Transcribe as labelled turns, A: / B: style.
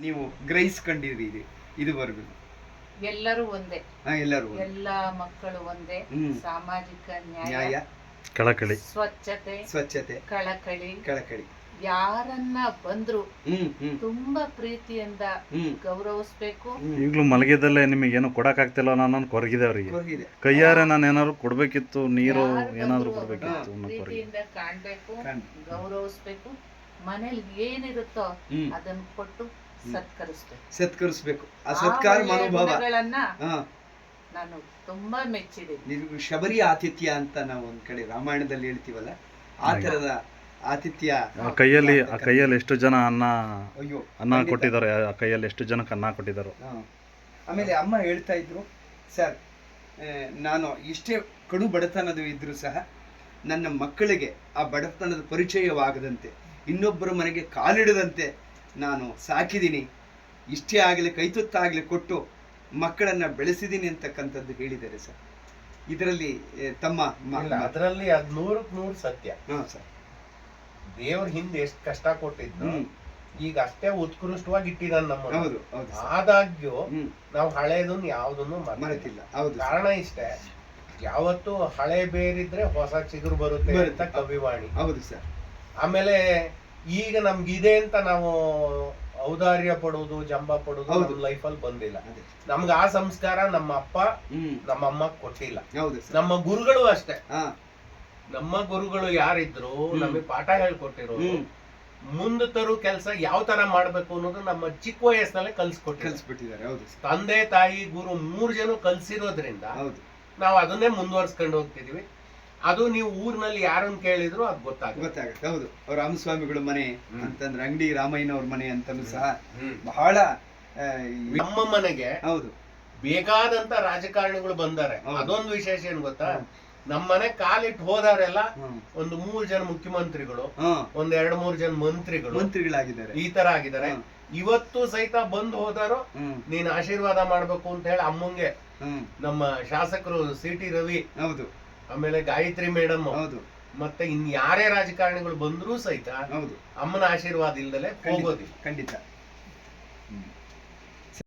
A: ನೀವು ಗ್ರಹಿಸ್ಕೊಂಡಿದ್ದೀರಿ ಇದುವರೆಗೂ.
B: ಎಲ್ಲರೂ ಒಂದೇ.
A: ಹಾ ಎಲ್ಲರೂ
B: ಎಲ್ಲ ಮಕ್ಕಳು ಒಂದೇ.
A: ಹ್ಮ್.
B: ಸಾಮಾಜಿಕ ನ್ಯಾಯ.
A: ನ್ಯಾಯ.
C: ಕಳಕಳಿ.
B: ಸ್ವಚ್ಛತೆ.
A: ಸ್ವಚ್ಛತೆ.
B: ಕಳಕಳಿ.
A: ಕಳಕಳಿ.
B: ಯಾರನ್ನ ಬಂದ್ರು
A: ಹ್ಮ್ ಹ್ಮ್.
B: ತುಂಬಾ ಪ್ರೀತಿಯಿಂದ
A: ಹ್ಮ್.
B: ಗೌರವಿಸ್ಬೇಕು.
A: ಹ್ಮ್.
C: ಈಗಲೂ ಮಲಗಿದಲ್ಲೇ ನಿಮಗೆ ಏನು ಕೊಡಕ್ಕಾಗ್ತಿಲ್ಲ ನಾನು ಕೊರಗಿದೆ ಅವರಿಗೆ.
A: ಕೊರಗಿದೆ.
C: ಕೈಯಾರೆ ನಾನು ಏನಾದ್ರು ಕೊಡ್ಬೇಕಿತ್ತು ನೀರು
B: ಯಾರ್ ಬಂದ್ರು
C: ಏನಾದ್ರು
B: ಅವ್ರನ್ನ
C: ಕೊಡ್ಬೇಕಿತ್ತು ಅನ್ನೋ ಕೊರಗಿದೆ
B: ಪ್ರೀತಿಯಿಂದ ಕಾಣ್ಬೇಕು
A: ಕಾಣ್-
B: ಗೌರವಿಸ್ಬೇಕು. ಮನೇಲಿ ಏನಿರುತ್ತೋ
A: ಹ್ಮ್.
B: ಅದನ್ನ ಕೊಟ್ಟು ಸತ್ಕರಿಸ್ಬೇಕು.
A: ಸತ್ಕರಿಸ್ಬೇಕು. ಆ ಸತ್ಕಾರ ಮನೋಭಾವ.
B: ನಾನು ತುಂಬಾ ಮೆಚ್ಚಿದ್ದೀನಿ
A: ನೀವು ಶಬರಿ ಆತಿಥ್ಯ ಅಂತ ನಾವು ಒಂದ್ ಕಡೆ ರಾಮಾಯಣದಲ್ಲಿ ಹೇಳ್ತೀವಲ್ಲ ಆ ತರದ ಆತಿಥ್ಯ
C: ಕೈಯಲ್ಲಿ ಆ ಕೈಯಲ್ಲಿ ಎಷ್ಟು ಜನ ಅನ್ನ
A: ಅಯ್ಯೋ
C: ಅನ್ನ. ಕೊಟ್ಟಿದ್ದಾರೆ ಆ ಕೈಯಲ್ಲಿ ಎಷ್ಟು ಜನಕ್ಕೆ ಅನ್ನ ಕೊಟ್ಟಿದ್ದಾರೆ?
A: ಹಾ. ಆಮೇಲೆ ಅಮ್ಮ ಹೇಳ್ತಾ ಇದ್ರು ಸರ್ ನಾನು ಇಷ್ಟೇ ಕಡು ಬಡತನದ ಇದ್ರೂ ಸಹ ನನ್ನ ಮಕ್ಕಳಿಗೆ ಆ ಬಡತನದ ಪರಿಚಯವಾಗದಂತೆ ಇನ್ನೊಬ್ಬರ ಮನೆಗೆ ಕಾಲಿಡದಂತೆ ನಾನು ಸಾಕಿದ್ದೀನಿ. ಇಷ್ಟೇ ಆಗಲಿ ಕೈತುತ್ತಾಗಲಿ ಕೊಟ್ಟು ಮಕ್ಕಳನ್ನು ಬೆಳೆಸಿದ್ದೀನಿ ಅಂತಕ್ಕಂಥದ್ದು ಹೇಳಿದ್ದಾರೆ ಸರ್. ಇದರಲ್ಲಿ ತಮ್ಮ
D: ಅದರಲ್ಲಿ ಅದು ನೂರಕ್ಕೆ ನೂರು ಸತ್ಯ.
A: ಹಾಂ ಸರ್.
D: ದೇವ್ರ ಹಿಂದೆ ಎಷ್ಟು ಕಷ್ಟ ಕೊಟ್ಟಿದ್ದು ಈಗ ಅಷ್ಟೇ ಉತ್ಕೃಷ್ಟವಾಗಿ ಇಟ್ಟಿದ್ದಾನೆ ನಮ್ಮ
A: ಹೌದು
D: ಆದಾಗ್ಯೂ ನಾವು ಹಳೇದನ್ನ ಯಾವ್ದನ್ನು ಮರೆತಿಲ್ಲ.
A: ಹೌದು
D: ಕಾರಣ ಇಷ್ಟೇ ಯಾವತ್ತು ಹಳೆ ಬೇರಿದ್ರೆ ಹೊಸ ಚಿಗುರು ಬರುತ್ತೆ
A: ಬರುತ್ತೆ.
D: ಅಂತ ಕವಿವಾಣಿ.
A: ಹೌದು ಸರ್.
D: ಆಮೇಲೆ ಈಗ ನಮ್ಗಿದೆ ಅಂತ ನಾವು ಔದಾರ್ಯ ಪಡೋದು ಜಂಬ ಪಡೋದು
A: ಹೌದು.
D: ನಮ್ಮ ಲೈಫಲ್ಲಿ ಬಂದಿಲ್ಲ.
A: ಅದೇ.
D: ನಮ್ಗೆ ಆ ಸಂಸ್ಕಾರ ನಮ್ಮ ಅಪ್ಪ
A: ಹ್ಮ್.
D: ನಮ್ಮ ಅಮ್ಮ ಕೊಟ್ಟಿಲ್ಲ.
A: ಹೌದು ಸರ್.
D: ನಮ್ಮ ಗುರುಗಳು ಅಷ್ಟೇ.
A: ಹಾ.
D: ನಮ್ಮ ಗುರುಗಳು ಯಾರಿದ್ರು
A: ಹ್ಮ್.
D: ನಮಗೆ ಪಾಠ ಹೇಳ್ಕೊಟ್ಟಿರೋ
A: ಹ್ಮ್.
D: ಮುಂದೆ ತರೋ ಕೆಲಸ ಯಾವ ತರ ಮಾಡ್ಬೇಕು ಅನ್ನೋದು ನಮ್ಮ ಚಿಕ್ಕ ವಯಸ್ಸಿನಲ್ಲೇ ಕಲ್ಸ್ಕೊಟ್ಟಿದ್ರು
A: ಕಲಿಸ್ಬಿಟ್ಟಿದ್ದಾರೆ. ಹೌದು ಸರ್.
D: ತಂದೆ ತಾಯಿ ಗುರು ಮೂರ್ ಜನ ಕಲ್ಸಿರೋದ್ರಿಂದ
A: ಹೌದು.
D: ನಾವು ಅದನ್ನೇ ಮುಂದುವರ್ಸ್ಕೊಂಡು ಹೋಗ್ತಿದೀವಿ. ಅದು ನೀವು ಊರಿನಲ್ಲಿ ಯಾರನ್ನ ಕೇಳಿದ್ರು ಅದು ಗೊತ್ತಾಗುತ್ತೆ.
A: ಗೊತ್ತಾಗುತ್ತೆ. ಹೌದು. ಅವ್ರ ರಾಮಸ್ವಾಮಿಗಳ ಮನೆ. ಅಂತಂದ್ರೆ ಅಂಗಡಿ ರಾಮಯ್ಯನವ್ರ ಮನೆ ಅಂತಲೂ ಸಹ ಬಹಳ
D: ನಮ್ಮ ಮನೆಗೆ
A: ಹೌದು.
D: ಬೇಕಾದಂತ ರಾಜಕಾರಣಿಗಳು ಬಂದಾರೆ. ಅದೊಂದು ವಿಶೇಷ ಏನ್ ಗೊತ್ತಾ. ನಮ್ಮ ಮನೆ ಕಾಲಿಟ್ಟು
A: ಹೋದಾರೆಲ್ಲ
D: ಒಂದು ಮೂರ್ ಜನ ಮುಖ್ಯಮಂತ್ರಿಗಳು ಒಂದ್ ಎರಡ್ ಮೂರ್ ಜನ ಮಂತ್ರಿಗಳು
A: ಮಂತ್ರಿಗಳಾಗಿದ್ದಾರೆ.
D: ಈ ತರ ಆಗಿದ್ದಾರೆ. ಇವತ್ತು ಸಹಿತ ಬಂದು ಹೋದಾರು ನೀನ್ ಆಶೀರ್ವಾದ ಮಾಡ್ಬೇಕು ಅಂತ ಹೇಳಿ ಅಮ್ಮಂಗೆ ನಮ್ಮ ಶಾಸಕರು ಸಿ ಟಿ ರವಿ
A: ಹೌದು.
D: ಆಮೇಲೆ ಗಾಯತ್ರಿ ಮೇಡಮ್
A: ಹೌದು.
D: ಮತ್ತೆ ಇನ್ ಯಾರೇ ರಾಜಕಾರಣಿಗಳು ಬಂದರೂ ಸಹಿತ
A: ಹೌದು.
D: ಅಮ್ಮನ ಆಶೀರ್ವಾದ ಇಲ್ದಲೆ ಹೋಗೋದಿಲ್ಲ.
A: ಖಂಡಿತ.